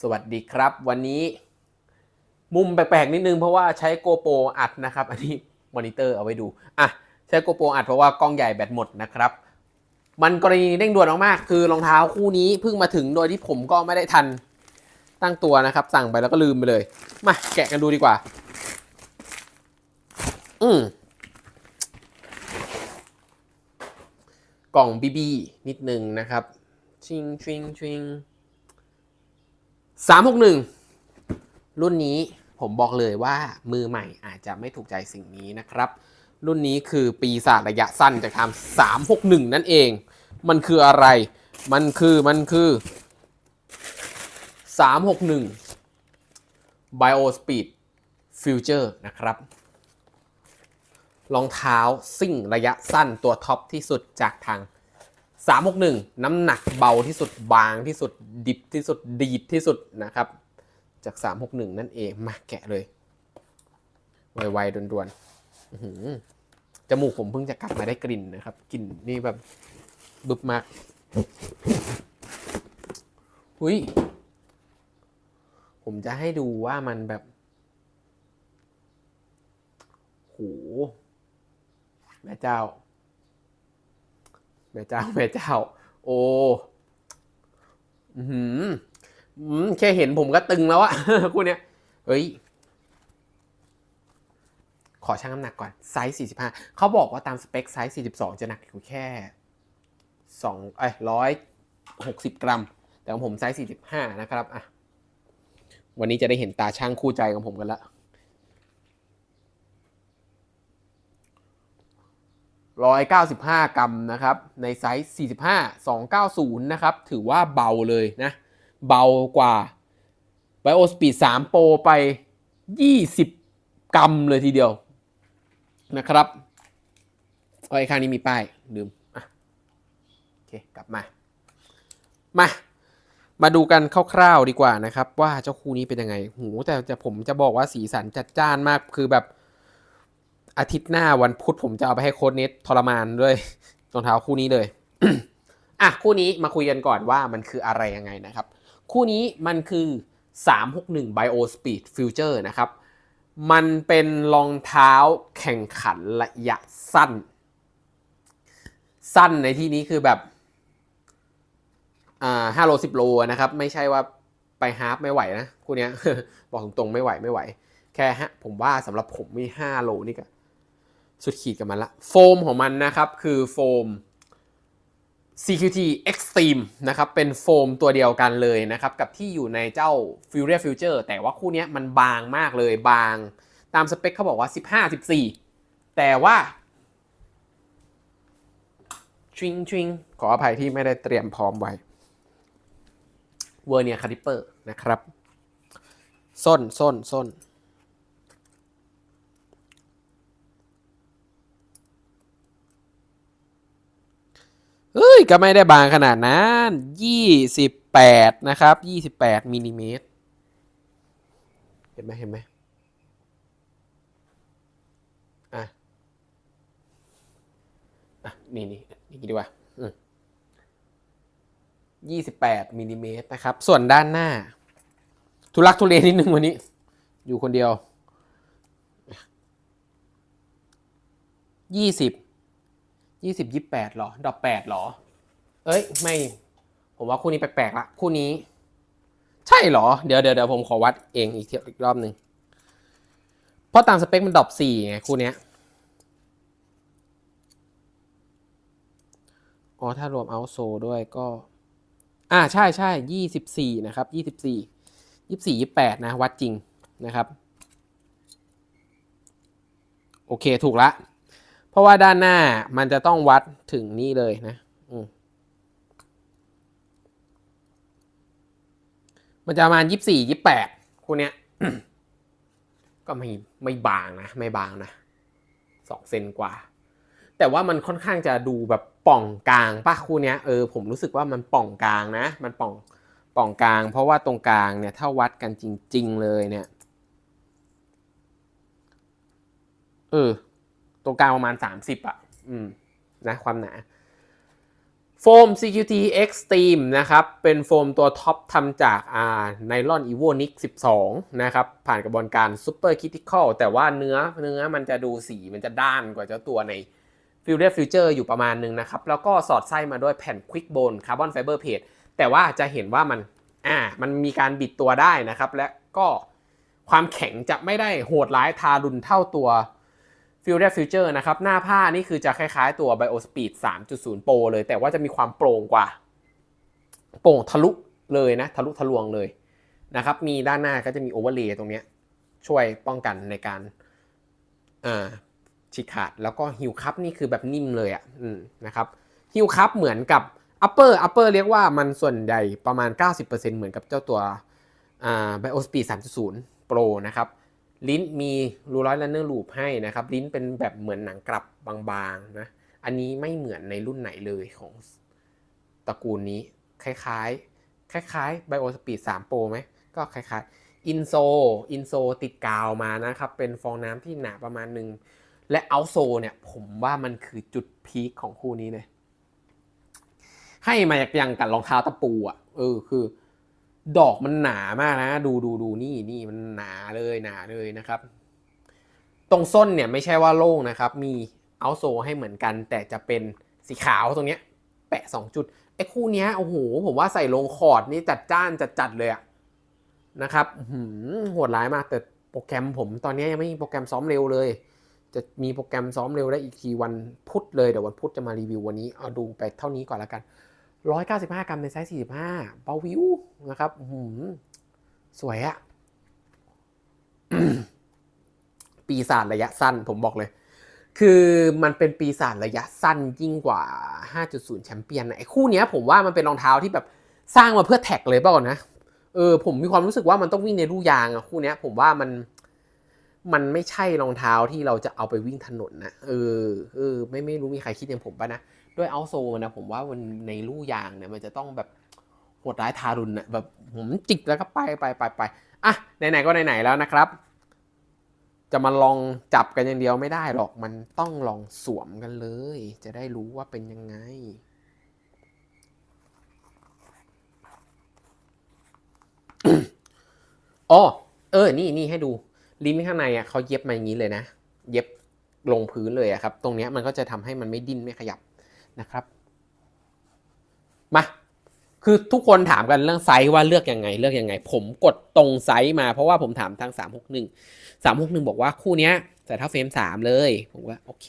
สวัสดีครับ วันนี้ มุมแปลกๆนิดนึงเพราะว่าใช้โกโปรอัดนะครับ อันนี้มอนิเตอร์เอาไว้ดูอะใช้โกโปรอัดเพราะว่ากล้องใหญ่แบตหมดนะครับ มันกรณีเร่งด่วนมากๆคือรองเท้าคู่นี้เพิ่งมาถึงโดยที่ผมก็ไม่ได้ทันตั้งตัวนะครับ สั่งไปแล้วก็ลืมไปเลย มาแกะกันดูดีกว่า อืมกล่องบีบีนิดนึงนะครับ ชิงชิงชิงง 361 รุ่นนี้ผมบอกเลยว่ามือใหม่อาจจะไม่ถูกใจสิ่งนี้นะครับ รุ่นนี้คือปีศาจระยะสั้นจากทาำ361 นั่นเอง มันคืออะไร มันคือมันคือ 361 Biospeed Future นะครับรองเท้าซิ่งระยะสั้นตัวท็อปที่สุดจากทาง 361 น้ำหนักเบาที่สุดบางที่สุดดิบที่สุดดีดที่สุดนะครับ จาก 361 นั่นเองมาแกะเลย ไวๆด่วนๆหือจมูกผมเพิ่งจะกลับมาได้กลิ่นนะครับ กลิ่นนี่แบบบึบมากหุยผมจะให้ดูว่ามันแบบโหแม่เจ้า ม่เจ้าแม่เจ้า โอ้หืมแค่เห็นผมก็ตึงแล้วอะคู่เนี้ยเฮ้ย ขอชั่งน้ำหนักก่อน ไซส์ 45 เขาบอกว่าตามสเปคไซส์ 42 จะหนักอยู่แค่2เอ้ยร้อยหกสิบกรัม แต่ของผมไซส์ 45 นะครับอะวันนี้จะได้เห็นตาช่างคู่ใจของผมกันละ 195 กรัมนะครับในไซส์ 45 290 นะครับ ถือว่าเบาเลยนะ เบากว่า Bio Speed 3 Pro ไป 20 กรัมเลยทีเดียวนะครับไอ้ข้างนี้มีป้าย ลืมอะโอเค กลับมา มา มาดูกันคร่าวๆดีกว่านะครับ ว่าเจ้าคู่นี้เป็นยังไง หูแต่จะผมจะบอกว่าสีสันจัดจ้านมากคือแบบ อาทิตย์หน้าวันพุธผมจะเอาไปให้โค้ดเน็ตทรมานด้วยรองเท้าคู่นี้เลย อะคู่นี้มาคุยกันก่อนว่ามันคืออะไรยังไงนะครับ คู่นี้มันคือ 361 Bio Speed Future นะครับ มันเป็นรองเท้าแข่งขันระยะสั้น สั้นในที่นี้คือแบบอ่าห้าโลสิบโลนะครับ ไม่ใช่ว่าไปฮาร์ฟไม่ไหวนะ คู่นี้บอกตรงๆไม่ไหวไม่ไหว แค่ฮะผมว่าสำหรับผมมีห้าโลนี่ก็ สุดขีดกับมันละ โฟมของมันนะครับคือโฟม CQT Extreme นะครับเป็นโฟมตัวเดียวกันเลยนะครับกับที่อยู่ในเจ้า Furia Future แต่ว่าคู่นี้มันบางมากเลยบาง ตามสเปคเขาบอกว่า 15 14 แต่ว่าชิงชิงขออภัยที่ไม่ได้เตรียมพร้อมไว้เวอร์เนียคาลิเปอร์นะครับ ส้นส้นส้น เฮ้ย ก็ไม่ได้บางขนาดนั้นยี่สิบแปดนะครับยี่สิบแปดมิลลิเมตร เห็นไหมเห็นไหมอะ อะ นี่นี่นี่ดีกว่ายี่สิบแปดมิลลิเมตรนะครับ ส่วนด้านหน้า ทุลักทุเลนิดนึงวันนี้ อยู่คนเดียวยี่สิบยี่สิบยี่แปดหรอ ดอกแปดหรอ เอ้ย ไม่ ผมว่าคู่นี้แปลกๆละคู่นี้ ใช่เหรอ เดี๋ยวเดี๋ยวเดี๋ยวผมขอวัดเองอีกเทียบอีกรอบหนึ่งเพราะตามสเปคมันดรอปสี่ไงคู่เนี้ยอ๋อถ้ารวมเอาโซด้วยก็ อ่าใช่ใช่ยี่สิบสี่นะครับยี่สิบสี่ยี่สี่ยี่แปดนะ วัดจริงนะครับ โอเคถูกละ เพราะว่าด้านหน้ามันจะต้องวัดถึงนี่เลยนะ อืม มันจะประมาณยี่สี่ยี่แปดคู่เนี้ย ก็ไม่ไม่บางนะ ไม่บางนะสองเซนกว่า แต่ว่ามันค่อนข้างจะดูแบบป่องกลางป่ะคู่เนี้ยเออผมรู้สึกว่ามันป่องกลางนะ มันป่องป่องกลาง เพราะว่าตรงกลางเนี่ยถ้าวัดกันจริง ๆ เลยเนี่ยเออตรงกลางประมาณ30อะ อืม นะ ความหนา ฟโฟม CQT Extreme นะครับ เป็นโฟมตัวท็อปทำจากไนลอน Evo Nick 12 นะครับ ผ่านกระบวนการ Super Critical แต่ว่าเนื้อเนื้อมันจะดูสีมันจะด้านกว่าเจ้าตัวใน f i l d e Future อยู่ประมาณนึงนะครับ แล้วก็สอดไส้มาด้วยแผ่น Quick Bone Carbon Fiber Plate แต่ว่าจะเห็นว่ามันอ่ามันมีการบิดตัวได้นะครับ และก็ความแข็งจะไม่ได้โหดร้ายทารุณเท่าตัว f i l d e Future นะครับ หน้าผ้านี่คือจะคล้ายๆตัว BioSpeed 3.0 Pro เลย แต่ว่าจะมีความโปร่งกว่า โปร่งทะลุเลยนะ ทะลุทะลวงเลยนะครับ มีด้านหน้าก็จะมีโอเวอร์เลย์ตรงนี้ ช่วยป้องกันในการฉีกขาด แล้วก็ฮิวคัพนี่คือแบบนิ่มเลยอะนะครับฮิวคัพเหมือนกับ upper upper เรียกว่ามันส่วนใหญ่ประมาณ 90%เหมือนกับเจ้าตัวอ่า BioSpeed 3.0 Pro นะครับ ลิ้นมีรูร้อยและเนื้อลูปให้นะครับ ลิ้นเป็นแบบเหมือนหนังกลับบางๆนะอันนี้ไม่เหมือนในรุ่นไหนเลยของตระกูลนี้ คล้ายๆ คล้ายๆ BioSpeed 3 Pro ไหมก็คล้ายๆอินโซอินโซติดกาวมานะครับ เป็นฟองน้ำที่หนาประมาณหนึ่งและเอาโซเนี่ยผมว่ามันคือจุดพีคของคู่นี้เลยให้มาอย่างกับรองเท้าตะปูอะเออคือ ดอกมันหนามากนะ ดูดูดูนี่นี่มันหนาเลยหนาเลยนะครับ ตรงส้นเนี่ยไม่ใช่ว่าโล่งนะครับ มีเอาโซให้เหมือนกัน แต่จะเป็นสีขาวตรงเนี้ย แปะ 2 จุดไอ้คู่เนี้ยโอ้โหผมว่าใส่ลงคอร์ดนี่จัดจ้านจัดจัดเลยอะนะครับหืมโหดร้ายมากแต่โปรแกรมผมตอนนี้ยังไม่มีโปรแกรมซ้อมเร็วเลย จะมีโปรแกรมซ้อมเร็วได้อีกทีวันพุธเลยเดี๋ยววันพุธจะมารีวิววันนี้เอาดูไปเท่านี้ก่อนแล้วกัน 195 กรัมในไซส์ 45 เบาวิวนะครับหืมสวยอะปีศาจระยะสั้นผมบอกเลย คือมันเป็นปีศาจระยะสั้นยิ่งกว่า 5.0 แชมเปี้ยนนะไอ้คู่เนี้ยผมว่ามันเป็นรองเท้าที่แบบสร้างมาเพื่อแท็กเลยเปล่านะ เออผมมีความรู้สึกว่ามันต้องวิ่งในลู่ยางอะคู่เนี้ย ผมว่ามันมันไม่ใช่รองเท้าที่เราจะเอาไปวิ่งถนนนะเออเออไม่ไม่รู้มีใครคิดอย่างผมปะนะ ด้วยเอาโซนนะผมว่ามันในลู่ยางเนี่ยมันจะต้องแบบโหดร้ายทารุณนะแบบผมจิกแล้วก็ไปไปไปไปอะไหนๆก็ไหนๆแล้วนะครับ จะมาลองจับกันอย่างเดียวไม่ได้หรอกมันต้องลองสวมกันเลย จะได้รู้ว่าเป็นยังไงอ๋อเออ นี่นี่ให้ดูลิ้นข้างในอะเขาเย็บมาอย่างนี้เลยนะ เย็บลงพื้นเลยอะครับ ตรงเนี้ยมันก็จะทำให้มันไม่ดิ้นไม่ขยับ นะครับ มา คือทุกคนถามกันเรื่องไซส์ว่าเลือกยังไง เลือกยังไง ผมกดตรงไซส์มาเพราะว่าผมถามทาง 361 361 บอกว่าคู่เนี้ยใส่เท่าเฟรม3เลย ผมว่าโอเค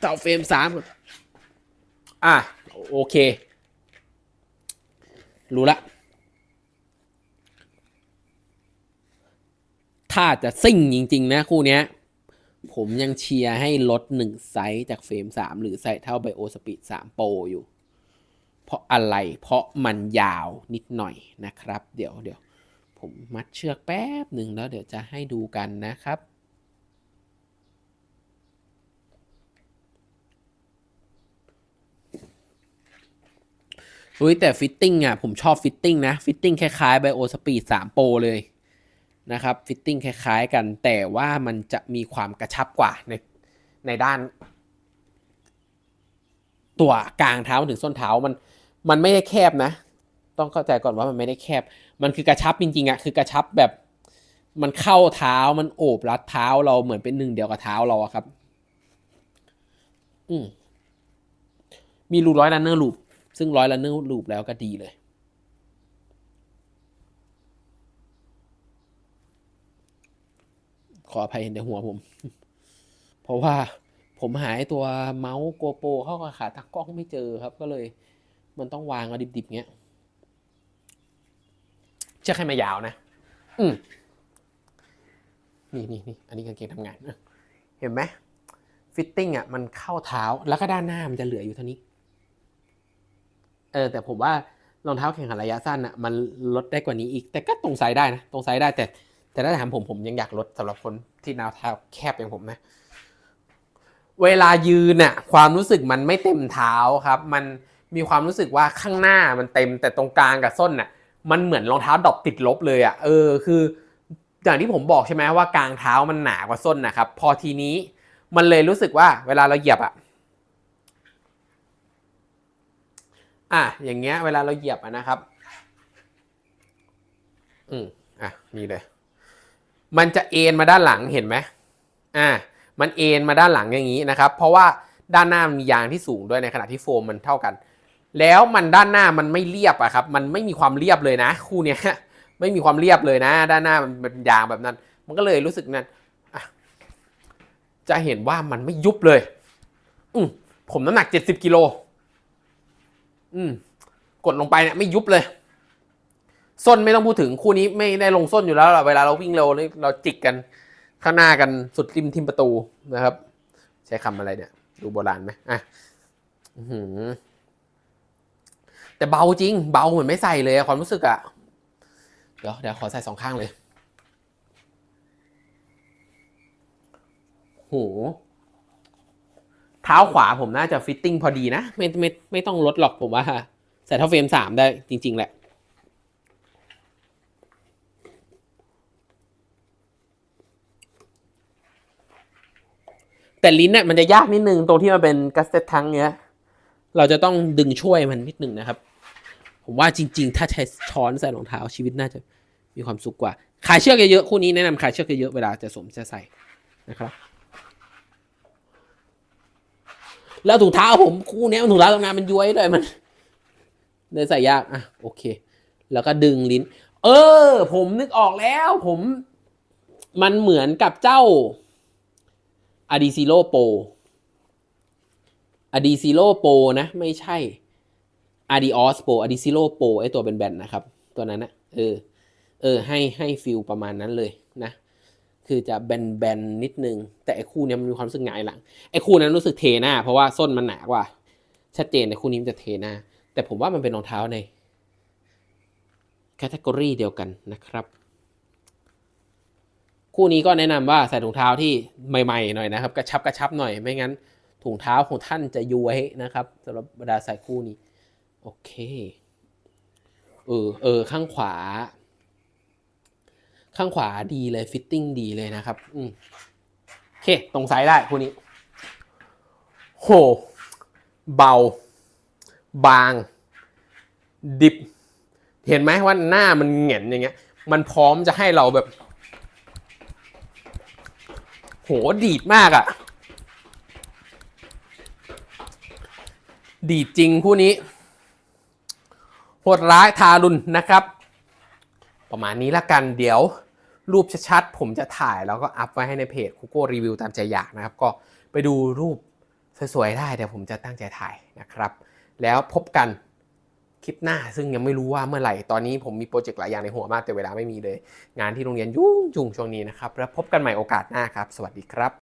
เท่าเฟรม3อะโอเค รู้ละ ถ้าจะซิ่งจริง ๆ นะ คู่เนี้ย ผมยังเชียร์ให้ลดหนึ่งไซส์จากเฟรม3หรือใส่เท่าไบโอสปีด3 Pro อยู่ เพราะอะไรเพราะมันยาวนิดหน่อยนะครับ เดี๋ยวเดี๋ยวผมมัดเชือกแป๊บหนึ่งแล้วเดี๋ยวจะให้ดูกันนะครับอุ้ยแต่ฟิตติ้งอะผมชอบฟิตติ้งนะ ฟิตติ้งคล้ายๆไบโอสปีด3 Pro เลย นะครับฟิตติ้งคล้ายๆ กัน แต่ว่ามันจะมีความกระชับกว่าในในด้าน ตัวกลางเท้าถึงส้นเท้ามันมันไม่ได้แคบนะ ต้องเข้าใจก่อนว่ามันไม่ได้แคบ มันคือกระชับจริงๆอะคือกระชับแบบ มันเข้าเท้ามันโอบรัดเท้าเราเหมือนเป็นหนึ่งเดียวกับเท้าเราอะครับ อืมมีรูร้อยลันเนอร์ลูปซึ่งร้อยลันเนอร์ลูปแล้วก็ดีเลย ขออภัยเห็นหัวผม เพราะว่าผมหายตัวเมาส์โกโปรเข้ากับขาตั้งกล้องไม่เจอครับ ก็เลย มันต้องวางเอาดิบๆเงี้ยเชือกให้มายาวนะ อืมนี่นี่นี่อันนี้กางเกงทำงานนะเห็นไหมฟิตติ้งอะมันเข้าเท้าแล้วก็ด้านหน้ามันจะเหลืออยู่เท่านี้ เออแต่ผมว่ารองเท้าแข่งขันระยะสั้นอะมันลดได้กว่านี้อีก แต่ก็ตรงไซส์ได้นะ ตรงไซส์ได้แต่ แต่ถ้าถามผมผมยังอยากลดสำหรับคนที่นาวเท้าแคบอย่างผมนะ เวลายืนน่ะความรู้สึกมันไม่เต็มเท้าครับ มันมีความรู้สึกว่าข้างหน้ามันเต็มแต่ตรงกลางกับส้นน่ะ มันเหมือนรองเท้าดรอปติดลบเลยอะเออคืออย่างที่ผมบอกใช่ไหมว่ากลางเท้ามันหนากว่าส้นนะครับ พอทีนี้มันเลยรู้สึกว่า เวลาเราเหยียบอะอะอย่างเงี้ย เวลาเราเหยียบอะนะครับ อืมอะนี่เลย มันจะเอ็นมาด้านหลังเห็นไหมอ่า มันเอ็นมาด้านหลังอย่างนี้นะครับ เพราะว่าด้านหน้ามียางที่สูงด้วยในขณะที่โฟมมันเท่ากัน แล้วมันด้านหน้ามันไม่เรียบอะครับ มันไม่มีความเรียบเลยนะ คู่เนี้ยไม่มีความเรียบเลยนะ ด้านหน้ามันเป็นยางแบบนั้น มันก็เลยรู้สึกนั่นจะเห็นว่ามันไม่ยุบเลย อืผมน้ำหนักเจ็ดสิบกิโลอืมกดลงไปเนี่ยไม่ยุบเลย ส้นไม่ต้องพูดถึงคู่นี้ไม่ได้ลงส้นอยู่แล้วเวลาเราวิ่งเร็วนี่เราจิกกันข้างหน้ากันสุดริมทิมประตูนะครับ ใช้คำอะไรเนี่ย ดูโบราณไหมอะหืแต่เบาจริง เบาเหมือนไม่ใส่เลยความรู้สึกอะเดี๋ยวเดี๋ยวขอใส่สองข้างเลยโหเท้าขวาผมน่าจะฟิตติ้งพอดีนะ ไม่ไม่ไม่ต้องลดหรอกผมว่าใส่เท่าเฟรมสามได้จริง ๆ แหละ แต่ลิ้นเนี่ยมันจะยากนิดนึงตรงที่มันเป็นกัสเตทั้งเนี้ย เราจะต้องดึงช่วยมันนิดนึงนะครับ ผมว่าจริง ๆ ถ้าใช้ช้อนใส่รองเท้าชีวิตน่าจะมีความสุขกว่า ขายเชือกเยอะๆคู่นี้แนะนำขายเชือกเยอะๆเวลาจะสวมจะใส่นะครับ แล้วถุงเท้าผมคู่นี้ถุงเท้าทำงานมันย้วยด้วยมันเดินใส่ยากอะโอเค แล้วก็ดึงลิ้น เออ ผมนึกออกแล้ว ผม มันเหมือนกับเจ้า a d i z i l o Pro a d i z i l o Pro นะ ไม่ใช่ Adios Pro a d i z i l o Pro ไอตัวเป็นแบนๆนะครับ ตัวนั้นนะเออ เออ ให้ให้ฟิลประมาณนั้นเลยนะ คือจะแบนๆนิดนึง แต่ไอคู่นี้มันมีความรู้สึกหงายหลัง ไอคู่นั้นรู้สึกเทหน้า เพราะว่าส้นมันหนากว่า ชัดเจนในคู่นี้มันจะเทหน้า แต่ผมว่ามันเป็นรองเท้าในแคตตากรีเดียวกันนะครับ คู่นี้ก็แนะนำว่าใส่ถุงเท้าที่ใหม่ๆหน่อยนะครับ กระชับกระชับหน่อยไม่งั้นถุงเท้าของท่านจะย้วยนะครับสำหรับบรรดาใส่คู่นี้ โอเคเออเออข้างขวา ข้างขวาดีเลยฟิตติ้งดีเลยนะครับ อืมโอเค ตรงไซส์ได้คู่นี้ โห เบา บาง ดิบ เห็นไหมว่าหน้ามันเหงียนอย่างเงี้ย มันพร้อมจะให้เราแบบ โหดีดมากอะ่ะ ดีดจริงคู่นี้ โหดร้ายทารุณนะครับ ประมาณนี้ละกันเดี๋ยวรูปชัดๆ ผมจะถ่ายแล้วก็อัพไว้ให้ในเพจคุโก้รีวิวตามใจอยากนะครับ ก็ไปดูรูปสวยๆได้เดี๋ยวผมจะตั้งใจถ่ายนะครับ แล้วพบกัน คลิปหน้า ซึ่งยังไม่รู้ว่าเมื่อไหร่ ตอนนี้ผมมีโปรเจกต์หลายอย่างในหัวมากแต่เวลาไม่มีเลย งานที่โรงเรียนยุ่งจุงช่วงนี้นะครับ แล้วพบกันใหม่โอกาสหน้าครับ สวัสดีครับ